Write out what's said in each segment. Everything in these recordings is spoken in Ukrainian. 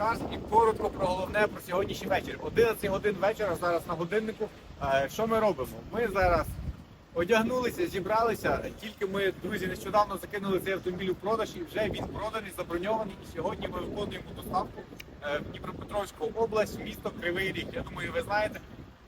Cars і коротко про головне про сьогоднішній вечір. 11 годин вечора зараз на годиннику. Е, Що ми робимо? Ми зараз одягнулися, зібралися. Тільки ми, друзі, нещодавно закинули цей автомобіль у продаж і вже він проданий, заброньований. І сьогодні ми виконуємо доставку е, в Дніпропетровську область, місто Кривий Ріг. Я думаю, ви знаєте.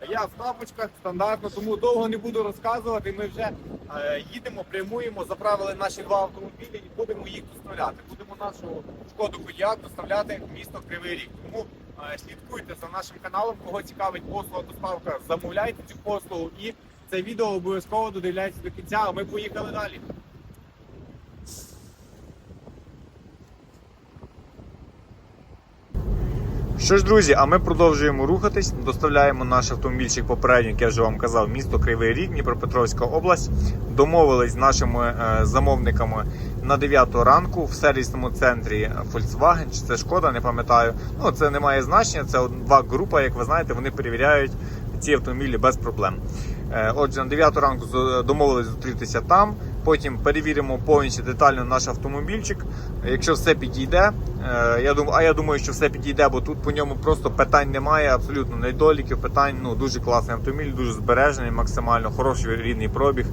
Я в тапочках стандартно, тому довго не буду розказувати. Ми вже е, їдемо, прямуємо, заправили наші два автомобілі і будемо їх доставляти. Будемо нашу шкоду Кодіак доставляти в місто Кривий Ріг. Тому е, слідкуйте за нашим каналом. Кого цікавить послуга доставка, замовляйте цю послугу і це відео обов'язково додивляйте до кінця. А ми поїхали далі. Що ж, друзі, а ми продовжуємо рухатись. Доставляємо наш автомобільчик попередньо, як я вже вам казав, місто Кривий Ріг, Дніпропетровська область. Домовились з нашими е, замовниками на 9 ранку в сервісному центрі Volkswagen, чи це шкода, не пам'ятаю. Ну це не має значення. Це два група, як ви знаєте, вони перевіряють ці автомобілі без проблем. Е, Отже, на 9 ранку домовились зустрітися там. Потім перевіримо повністю детально наш автомобільчик. Якщо все підійде, е, я думаю, а я думаю, що все підійде, бо тут по ньому просто питань немає, абсолютно недоліків, питань. Ну дуже класний автомобіль, дуже збережений, максимально хороший рідний пробіг.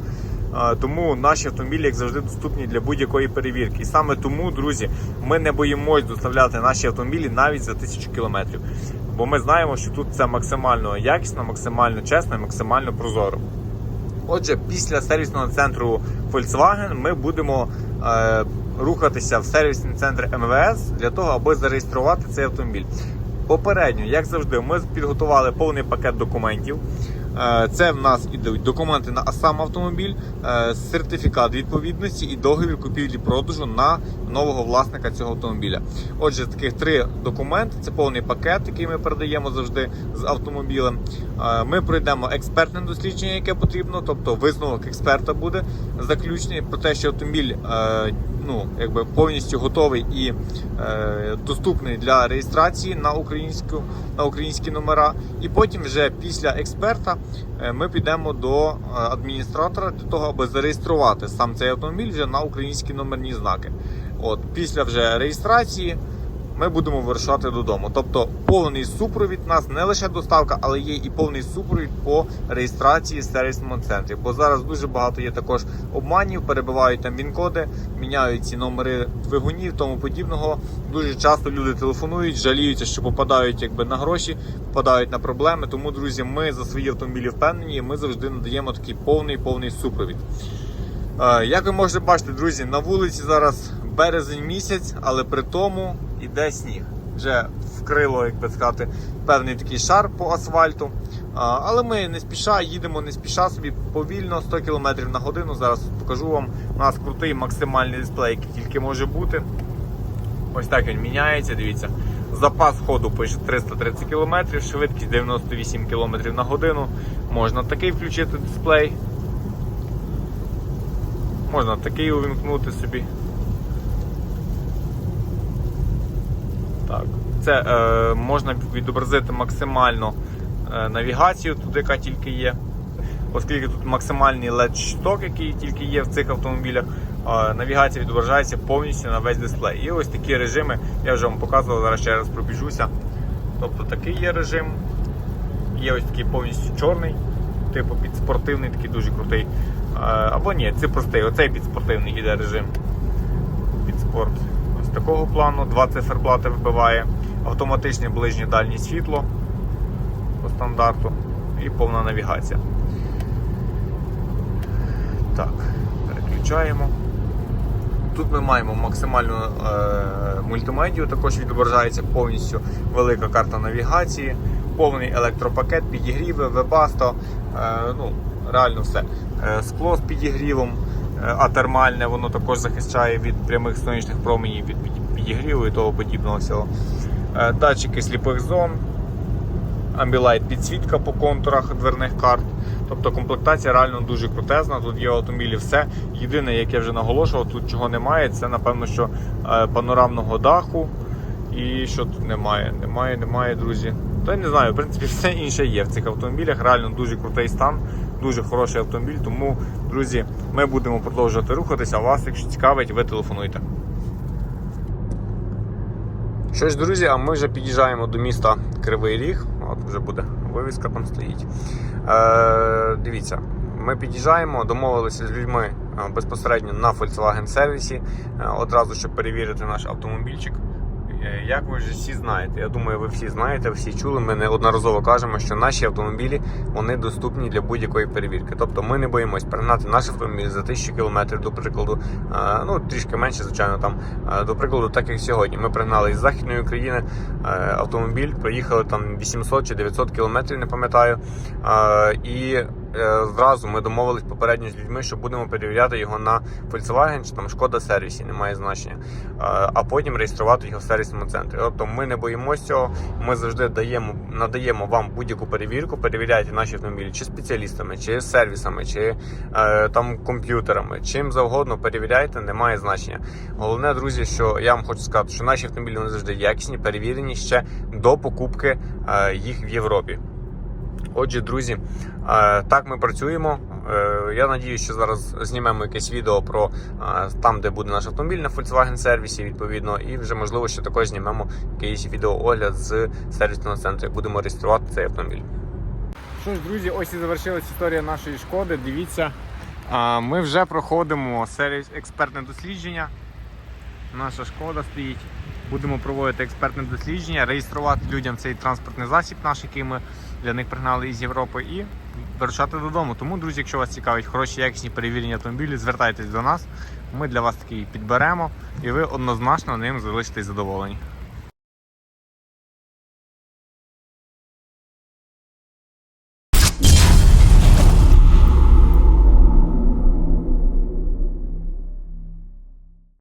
Е, Тому наші автомобілі, як завжди, доступні для будь-якої перевірки. І саме тому, друзі, ми не боїмось доставляти наші автомобілі навіть за тисячу кілометрів. Бо ми знаємо, що тут це максимально якісно, максимально чесно і максимально прозоро. Отже, після сервісного центру Volkswagen ми будемо е, рухатися в сервісний центр МВС для того, аби зареєструвати цей автомобіль. Попередньо, як завжди, ми підготували повний пакет документів. Е, Це в нас ідуть документи на сам автомобіль, е, сертифікат відповідності і договір купівлі-продажу на нового власника цього автомобіля. Отже, таких три документи: це повний пакет, який ми передаємо завжди з автомобілем. Е, Ми пройдемо експертне дослідження, яке потрібно, тобто висновок експерта буде заключений про те, що автомобіль ну, якби повністю готовий і доступний для реєстрації на українську на українські номера. І потім, вже після експерта, ми підемо до е, адміністратора для того, аби зареєструвати сам цей автомобіль вже на українські номерні знаки. От після вже реєстрації. Ми будемо вирушати додому. Тобто повний супровід нас не лише доставка, але є і повний супровід по реєстрації сервісному центрі. Бо зараз дуже багато є також обманів, перебивають там він-коди, міняють ці номери двигунів, тому подібного. Дуже часто люди телефонують, жаліються, що попадають якби на гроші, попадають на проблеми. Тому, друзі, ми за свої автомобілі впевнені, ми завжди надаємо такий повний повний супровід. Е, Як ви можете бачити, друзі, на вулиці зараз березень місяць, але при тому іде сніг. Вже вкрило, як би сказати, певний такий шар по асфальту. Але ми не спіша, їдемо не спіша собі повільно, 100 км на годину. Зараз покажу вам. У нас крутий максимальний дисплей, який тільки може бути. Ось так він міняється, дивіться. Запас ходу пише 330 км, швидкість 98 км на годину. Можна такий включити дисплей. Можна такий увімкнути собі. Так. Це е, можна відобразити максимально е, навігацію, тут яка тільки є. Оскільки тут максимальний LED щиток, який тільки є в цих автомобілях, навігація відображається повністю на весь дисплей. І ось такі режими, я вже вам показував, зараз ще раз пробіжуся. Тобто такий є режим. Є ось такий повністю чорний, типу підспортивний, такий дуже крутий. Е, Або ні, це простий, оцей підспортивний іде режим. Підспорт такого плану, два циферблати вибиває, автоматичне ближнє дальнє світло по стандарту і повна навігація. Так, переключаємо. Тут ми маємо максимальну е, мультимедію, також відображається повністю велика карта навігації, повний електропакет, підігріви, вебасто, е, ну, реально все. Е, скло з підігрівом, е, атермальне, воно також захищає від прямих сонячних променів, від підігріву і того подібного всього. Е, датчики сліпих зон, Ambilight підсвітка по контурах дверних карт. Тобто комплектація реально дуже крутезна. Тут є автомобілі все. Єдине, як я вже наголошував, тут чого немає, це напевно, що е, панорамного даху. І що тут немає? Немає, немає, друзі. Та й не знаю, в принципі, все інше є в цих автомобілях. Реально дуже крутий стан, дуже хороший автомобіль. Тому, друзі, ми будемо продовжувати рухатися. А вас, якщо цікавить, ви телефонуйте. Що ж, друзі, а ми вже під'їжджаємо до міста Кривий Ріг. От вже буде вивіска там стоїть. Е, дивіться, ми під'їжджаємо, домовилися з людьми е, безпосередньо на Volkswagen сервісі, одразу щоб перевірити наш автомобільчик. Е, Як ви вже всі знаєте, я думаю, ви всі знаєте, всі чули. Ми неодноразово кажемо, що наші автомобілі вони доступні для будь-якої перевірки. Тобто ми не боїмось перегнати наш автомобіль за 1000 км, до прикладу, е, ну трішки менше, звичайно, там е, до прикладу, так як сьогодні. Ми пригнали із західної України автомобіль, проїхали там 800 чи 900 кілометрів, не пам'ятаю. І зразу ми домовились попередньо з людьми, що будемо перевіряти його на Volkswagen чи там Шкода сервісі, немає значення. Е, А потім реєструвати його в сервісному центрі. Тобто ми не боїмося цього. Ми завжди даємо, надаємо вам будь-яку перевірку. Перевіряйте наші автомобілі чи спеціалістами, чи сервісами, чи е, там комп'ютерами. Чим завгодно перевіряйте, немає значення. Головне, друзі, що я вам хочу сказати, що наші автомобілі вони завжди якісні, перевірені ще до покупки е, їх в Європі. Отже, друзі, е, так ми працюємо. Е, Я надіюся, що зараз знімемо якесь відео про е, там, де буде наш автомобіль на Volkswagen сервісі, відповідно, і вже можливо ще також знімемо якийсь відеоогляд з сервісного центру, як будемо реєструвати цей автомобіль. Що ж, друзі, ось і завершилась історія нашої шкоди. Дивіться, ми вже проходимо сервіс експертне дослідження. Наша шкода стоїть. Будемо проводити експертне дослідження, реєструвати людям цей транспортний засіб, наш, який ми для них пригнали із Європи, і вирушати додому. Тому, друзі, якщо вас цікавить хороші якісні перевірені автомобілі, звертайтесь до нас. Ми для вас такий підберемо, і ви однозначно ним залишитесь задоволені.